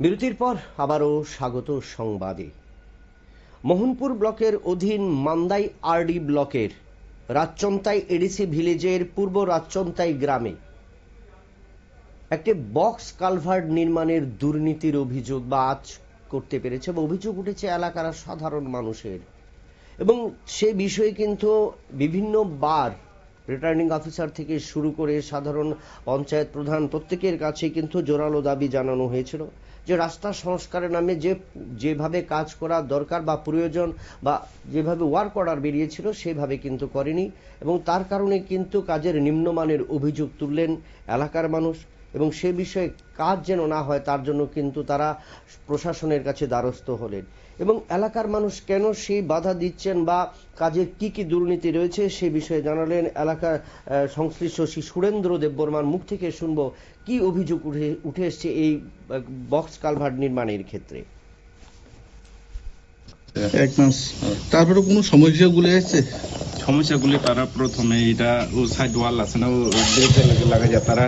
বিরতির পর আবারও স্বাগত সংবাদে। মোহনপুর ব্লকের অধীন মান্দাই আরডি ব্লকের রাজচন্তাই এডিসি ভিলেজের পূর্ব রাজচন্তাই গ্রামে একটি বক্স কালভার্ট নির্মাণের দুর্নীতির অভিযোগ বা আজ করতে পেরেছে বা অভিযোগ উঠেছে এলাকার সাধারণ মানুষের। এবং সে বিষয়ে কিন্তু বিভিন্ন বার রিটার্নিং অফিসার থেকে শুরু করে সাধারণ পঞ্চায়েত প্রধান প্রত্যেকের কাছে কিন্তু জোরালো দাবি জানানো হয়েছিল। যে রাস্তা সংস্কারের নামে যে, যেভাবে কাজ করা দরকার বা প্রয়োজন বা যেভাবে ওয়ার্ক অর্ডার বেরিয়েছিল সেভাবে কিন্তু করেনি এবং তার কারণে কিন্তু কাজের নিম্নমানের অভিযোগ তুললেন এলাকার মানুষ। এবং সে বিষয়ে কাজ যেন না হয়, তার জন্য কিন্তু তারা প্রশাসনের কাছে দ্বারস্থ হলেন। এবং এলাকার মানুষ কেন সেই বাধা দিচ্ছেন বা কাজের কি কি দুর্নীতি রয়েছে সে বিষয়ে জানালেন এলাকার সংশ্লিষ্ট শ্রী সুরেন্দ্র দেববর্মার মুখ থেকে শুনব কি অভিযোগ উঠে উঠে এসছে এই বক্স কালভার্ট নির্মাণের ক্ষেত্রে। এক মাস তারপরে কোনো সমস্যাগুলো আছে সমস্যাগুলি তারা প্রথমে এটা ও সাইড ওয়াল আছে না ও ব্রিজে লাগাই যায় তারা।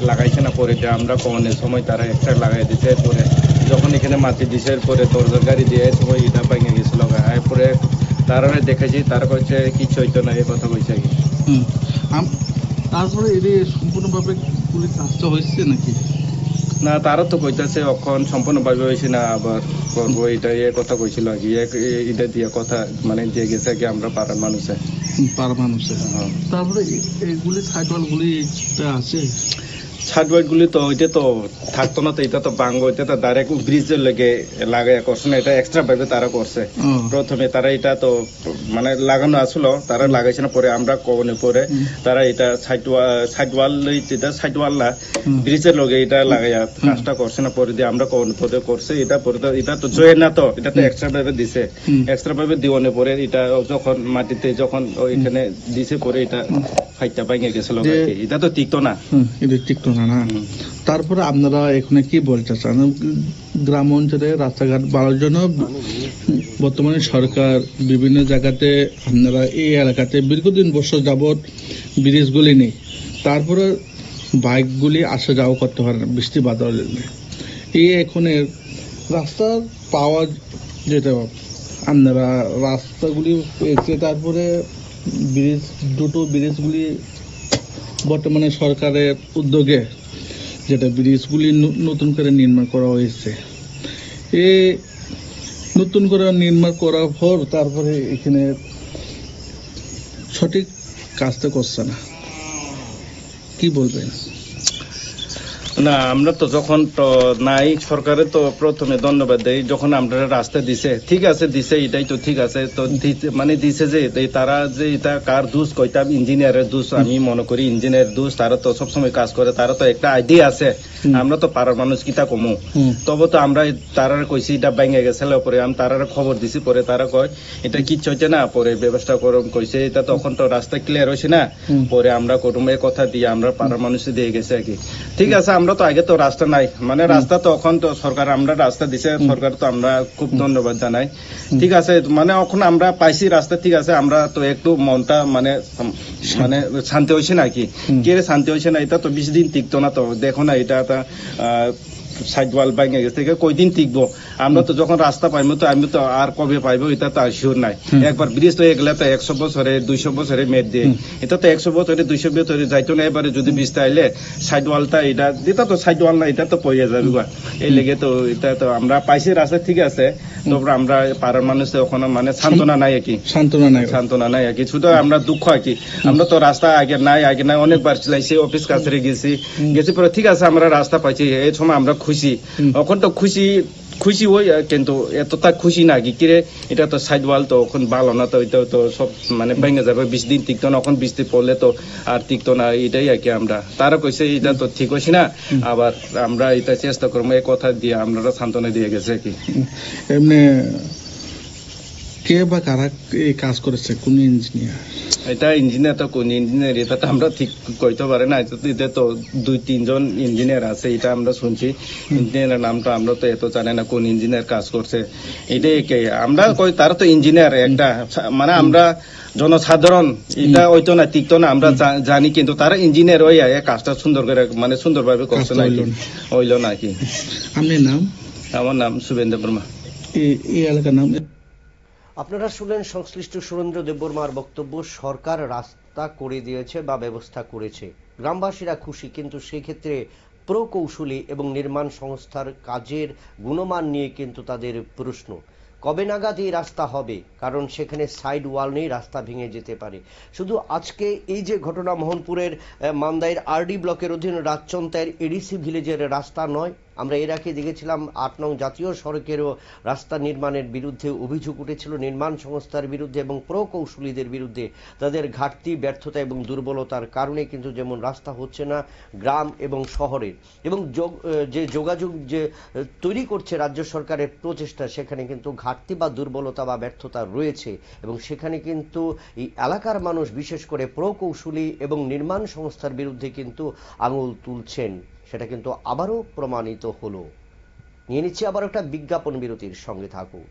লাগাইছে না পরে এটা আমরা কমানোর সময় তারা একটা লাগাই দিছে পরে যখন এখানে মাটি দিছে পরে তোর গাড়ি দিয়ে সময় এটা ভেঙে গেছিল এরপরে তারা দেখেছি তারা কইছে কিছু হইতো না এই কথা কইছে কি হুম। তারপরে এটি সম্পূর্ণভাবে কাজটা হয়েছে নাকি না তারা তো কইতাছে অখন সম্পূর্ণভাবে হয়েছে না আবার করব এটা এ কথা কইছিল আর কি এটা দিয়ে কথা মানে দিয়ে গেছে কি আমরা পাড়ার মানুষে। পাড়ার পার মানুষের হ্যাঁ। তারপরে এগুলি সাইডওয়ালগুলি আছে? সার্টওয়াইট তো ওইটা তো থাকতো না তো এটা তো বাঙ্গো এটা তো ডাইরেক্ট ব্রিজের লেগে লাগাই করছে না এটা এক্সট্রা ভাবে তারা করছে। প্রথমে তারা এটা তো মানে লাগানো আসলো তারা লাগাইছে না পরে আমরা কবনে পরে তারা এটা সাইড সাইড ওয়াল এটা সাইড ওয়াল না ব্রিজের লগে এটা লাগাইয়া কাজটা করছে না পরে দিয়ে আমরা কবনে পরে করছে এটা পরে তো এটা তো জয়ের না তো এটা তো এক্সট্রা ভাবে দিছে। এক্সট্রা ভাবে দিওনে পরে এটা যখন মাটিতে যখন ওইখানে দিছে পরে এটা ফাইটটা ভেঙে গেছিল এটা তো না? এটা না না। তারপরে আপনারা এখানে কি বলতে চান? গ্রাম অঞ্চলে রাস্তাঘাট বাড়ার জন্য বর্তমানে সরকার বিভিন্ন জায়গাতে আপনারা এই এলাকাতে দীর্ঘদিন বছর যাবৎ ব্রিজগুলি নেই। তারপরে বাইকগুলি আসা যাওয়া করতে পারে না বৃষ্টি বাদল এই এখানে রাস্তা পাওয়া যেতে আপনারা রাস্তাগুলি পেয়েছে তারপরে ব্রিজ, দুটো ব্রিজগুলি বর্তমানে সরকারের উদ্যোগে যেটা ব্রিজগুলি নতুন করে নির্মাণ করা হয়েছে। এ নতুন করে নির্মাণ করার পর তারপরে এখানে সঠিক কাজটা করছে না। কি বলবেন? না, আমরা তো যখন তো নাই, সরকারে তো প্রথমে ধন্যবাদ দেই, যখন আমরা রাস্তা দিছে, ঠিক আছে, দিছে, এটাই তো ঠিক আছে, তো মানে দিছে যে তারা যে এটা কার দোষ কইতাম ইঞ্জিনিয়ারের দোষ, আমি মনে করি ইঞ্জিনিয়ার দোষ, তারা তো সবসময় কাজ করে, তারা তো একটা আইডিয়া আছে। আমরা তো পাড়ার মানুষ কিতা কমু? তবে তো আমরা তারার কইছি এটা ভেঙে গেছে পরে। আমি তারার খবর দিছি পরে তারা কয় এটা কিচ্ছু হচ্ছে না। পরে ব্যবস্থা করম কইছে এটা তখন তো রাস্তা ক্লিয়ার হয়েছে না। পরে আমরা এই কথা দিয়ে আমরা পাড়ার মানুষ দিয়ে গেছে আর কি। ঠিক আছে আমরা তো আগে তো রাস্তা নাই। মানে রাস্তা তো এখন তো সরকার আমরা রাস্তা দিছে সরকার তো আমরা খুব ধন্যবাদ জানাই। ঠিক আছে মানে এখন আমরা পাইছি রাস্তা ঠিক আছে আমরা তো একটু মনটা মানে মানে শান্তি হয়েছে নাকি? কে শান্তি হয়েছে না? এটা তো বেশি দিন টিকতো না তো দেখো না এটা একটা সাইড ওয়াল ভাঙে গেছে। কয়দিন টিকবো? আমরা তো যখন রাস্তা পাইবো তো আমি তো আর কবে পাইবো এটা তো শিওর নাই। একবার ব্রিজ তো এগুলা তো একশো বছরে দুইশো বছরে মেট দিয়ে। এটা তো একশো বছরে দুইশো বছরে যাইতো না এবারে যদি ব্রিজটা আইলে সাইড ওয়ালটা এটা এটা তো সাইড ওয়াল না এটা তো পয়ে যাবে এই লেগে তো এটা তো আমরা পাইছি রাস্তা ঠিক আছে। তারপর আমরা পাড়ার মানুষ ওখানে মানে সান্ত্বনা নাই কি সান্ত্বনা নাই। সান্ত্বনা নাই কি শুধু আমরা দুঃখ আর কি আমরা তো রাস্তা আগে নাই আগে নাই অনেকবার চালাইছি অফিস কাছে গেছি। গেছি পরে ঠিক আছে আমরা রাস্তা পাইছি। এই সময় আমরা খুশি। এখন তো খুশি খুশি হই কিন্তু এতটা খুশি না কি? কিরে এটা তো সাইড ওয়াল তো এখন ভালো না তো এটা তো সব মানে ভেঙে যাবে। বিশ দিন টিকতো না এখন বৃষ্টি পড়লে তো আর টিকতো না এটাই আর কি আমরা। তারা কইছে এটা তো ঠিক হয়েছে না। আবার আমরা এটা চেষ্টা করব এই কথা দিয়ে আমরা সান্ত্বনা দিয়ে গেছে আর কি। এমনি কে বা কারা এই কাজ করেছে? কোন ইঞ্জিনিয়ার এটা ইঞ্জিনিয়ার তো কোন ইঞ্জিনিয়ার এটা তো আমরা ঠিক কইতে পারি না। এটা তো- তো দুই তিনজন ইঞ্জিনিয়ার আছে এটা আমরা শুনছি। ইঞ্জিনিয়ারের নামটা আমরা তো এত জানি না কোন ইঞ্জিনিয়ার কাজ করছে। এটাই কে আমরা কই তারা তো ইঞ্জিনিয়ার একটা। মানে আমরা জনসাধারণ এটা না না আমরা জানি কিন্তু তারা ইঞ্জিনিয়ার ওই কাজটা সুন্দর করে মানে সুন্দরভাবে করছে না। হইল নাকি। আপনার নাম? আমার নাম শুভেন্দ্র বর্মা। এই এলাকার নাম? আপনারা শুনলেন সংশ্লিষ্ট সুরেন্দ্র দেববর্মার বক্তব্য সরকার রাস্তা করে দিয়েছে বা ব্যবস্থা করেছে। গ্রামবাসীরা খুশি কিন্তু সেক্ষেত্রে প্রকৌশলী এবং নির্মাণ সংস্থার কাজের গুণমান নিয়ে কিন্তু তাদের প্রশ্ন। কবে নাগাদ এই রাস্তা হবে? কারণ সেখানে সাইড ওয়াল নেই রাস্তা ভেঙে যেতে পারে। শুধু আজকে এই যে ঘটনা মোহনপুরের আহ, মান্দাইর আরডি ব্লকের অধীন রাজচন্তায়ের এডিসি ভিলেজের রাস্তা নয় আমরা এর আগে দেখেছিলাম আট নং জাতীয় সড়কেরও রাস্তা নির্মাণের বিরুদ্ধে অভিযোগ উঠেছিল, নির্মাণ সংস্থার বিরুদ্ধে এবং প্রকৌশলীদের বিরুদ্ধে। তাদের ঘাটতি, ব্যর্থতা এবং দুর্বলতার কারণে কিন্তু যেমন রাস্তা হচ্ছে না, গ্রাম এবং শহরের এবং যে যোগাযোগ যে তৈরি করছে রাজ্য সরকারের প্রচেষ্টা, সেখানে কিন্তু ঘাটতি বা দুর্বলতা বা ব্যর্থতা রয়েছে। এবং সেখানে কিন্তু এই এলাকার মানুষ বিশেষ করে প্রকৌশলী এবং নির্মাণ সংস্থার বিরুদ্ধে কিন্তু আঙুল তুলছেন। সেটা কিন্তু আবারও প্রমাণিত হলো। নিয়ে নিচ্ছি আবার একটা বিজ্ঞাপন বিরতির সঙ্গে থাকুক